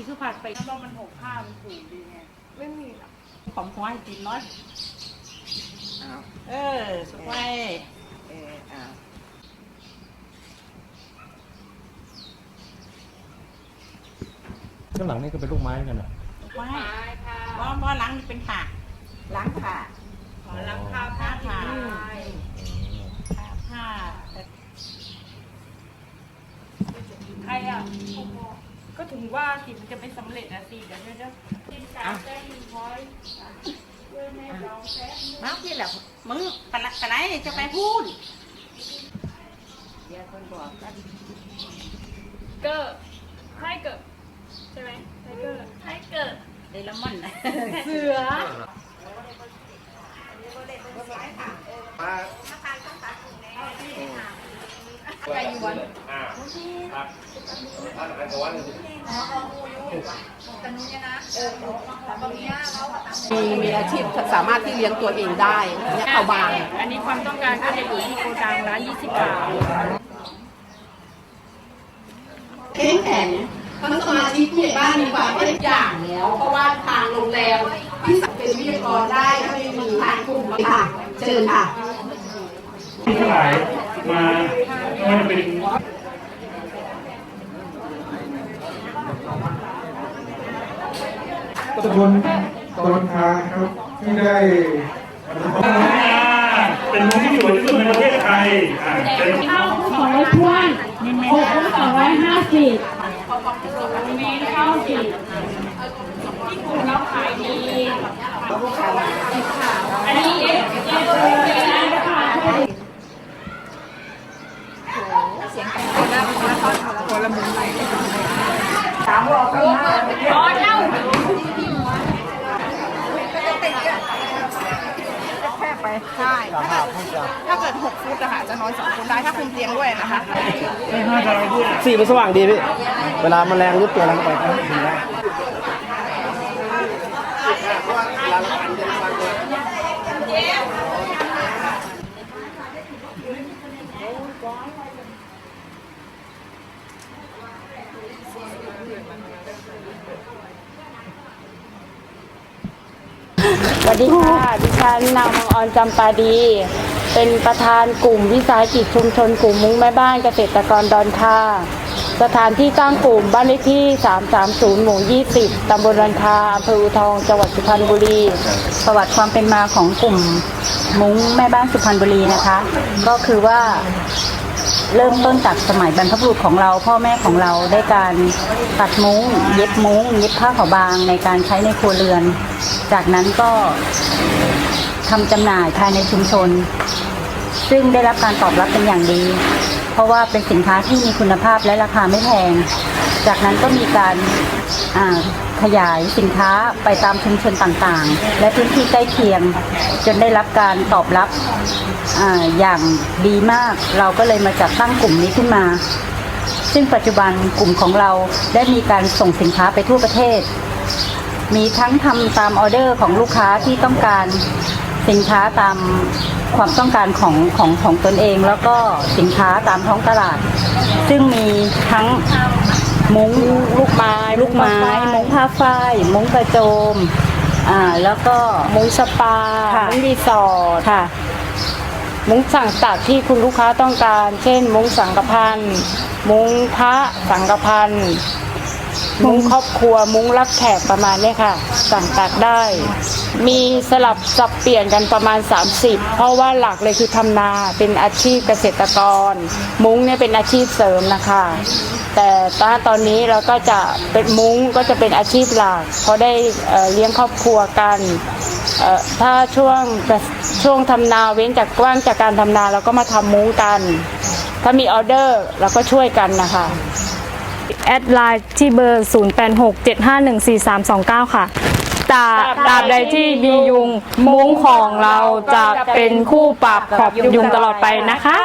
ที่คือผัดไปแล้วว่ามันหกข้าวมันถูกดีไง ไม่มีหรอกของหัวให้กินน้อย อ้าวเออสบายเอออ้าวข้างหลังนี่ก็เป็นลูกไม้เหมือนกันอะไว้ว่าว่าหลังนี่เป็นผักล้างผ้าหลังคาผ้าผ้าผ้าแต่ ใครอะก็ถึง ว่าสิมันจะไม่สำเร็จนะสิเดี๋ยวเดี๋ยวเดี๋ยวกินการแจ้งพอยเพื่อให้เราแซ่บมาที่แหละมึงปะละปะไหนจะไปพูดเดี๋ยวคนบอกกันเกิดให้เกิดใช่ไหมให้เกิดให้เกิดเดลมอนเสือ ไก่ยวนอ่าครับท่านไก่ยวนมีมีอาชีพสามารถที่เลี้ยงตัวเองได้เนี่ยเอาบาง อันนี้ความต้องการก็จะอยู่ที่โกดังร้าน20บาทเข้มแข็งทั้งสมาชิกผู้ใหญ่บ้านมีความเป็นอย่างแล้ว เพราะว่าทางโรงแรมที่สัเป็นวิทยากรได้ถ้าไม่มีทางกลุ่มค่ะ เชิญค่ะที่ทั้งหลายมา ว่าจะเป็นตำบลตอนทาครับที่ได้เป็นมุ้งที่สวยที่สุดในประเทศไทยเป็นข้าวสองร้อยถ้วนหกสองร้อยห้าสิบเมีข้าวสิบที่คุณเราขายดีอันนี้เอฟเอฟเลยนะคะ แค่ไปใช่ถ้าเกิดหกฟุตอะค่ะจะนอนสองคนได้ถ้าคุมเตียงด้วยนะคะสีมันสว่างดีพี่ เวลามันแรงรุดตัวแรงไปก็ไปถึงได้ วัสดีค่ะ ดิฉันนางมังออนจำปาดี เป็นประธานกลุ่มวิสาหกิจชุมชนกลุ่มมุ้งแม่บ้านเกษตรกรดอนคาสถานที่ตั้งกลุ่มบ้านเลขที่ 330 หมู่ 20 ตำบลดอนคาอำเภออูทอง จังหวัดสุพรรณบุรี ประวัติความเป็นมาของกลุ่มมุ้งแม่บ้านสุพรรณบุรีนะคะ ก็คือว่า เริ่มต้นจากสมัยบรรพบุรุษของเรา พ่อแม่ของเราได้การตัดมุ้ง เย็บมุ้ง เย็บผ้าขาวบางในการใช้ในครัวเรือน จากนั้นก็ทำจำหน่ายภายในชุมชน ซึ่งได้รับการตอบรับเป็นอย่างดี เพราะว่าเป็นสินค้าที่มีคุณภาพและราคาไม่แพง จากนั้นก็มีการ ขยายสินค้าไปตามชุมชนต่างๆ และพื้นที่ใกล้เคียง จนได้รับการตอบรับออย่างดีมาก เราก็เลยมาจัดตั้งกลุ่มนี้ขึ้นมา ซึ่งปัจจุบันกลุ่มของเราได้มีการส่งสินค้าไปทั่วประเทศ มีทั้งทำตามออเดอร์ของลูกค้าที่ต้องการสินค้าตามความต้องการของของของตนเอง แล้วก็สินค้าตามท้องตลาด ซึ่งมีทั้งมุ้งลูกไม้ล ผ้าฝ้าย มุ้งกระโจม อ่า แล้วก็ มุ้งสปามุ้งรีสอร์ทค่ะ มุ้งสั่งตัดที่คุณลูกค้าต้องการ เช่น มุ้งสังกพันมุ้งพระสังกพันมุ้งครอบครัว มุ้งรับแขกประมาณเนี้ยค่ะ สั่งตัดได้ มีสลับสับเปลี่ยนกันประมาณ 30 เพราะว่าหลักเลยคือทำนาเป็นอาชีพเกษตรกร มุ้งเนี่ยเป็นอาชีพเสริมนะคะ แต่ตาตอนนี้เราก็จะเป็นมุ้งก็จะเป็นอาชีพหลักเพราะได้เเลี้ยงครอบครัวกันถ้าช่วงช่วงทำนาเว้นจากว่างจากการทำนาเราก็มาทำมุ้งกัน ถ้ามีออเดอร์เราก็ช่วยกันนะคะแอดไลน์ที่เบอร์ 0867514329 ค่ะตราบตราบใดที่มียุงมุ้งของเราจะเป็นคู่ปรับขอบยุงตลอดไปนะคะ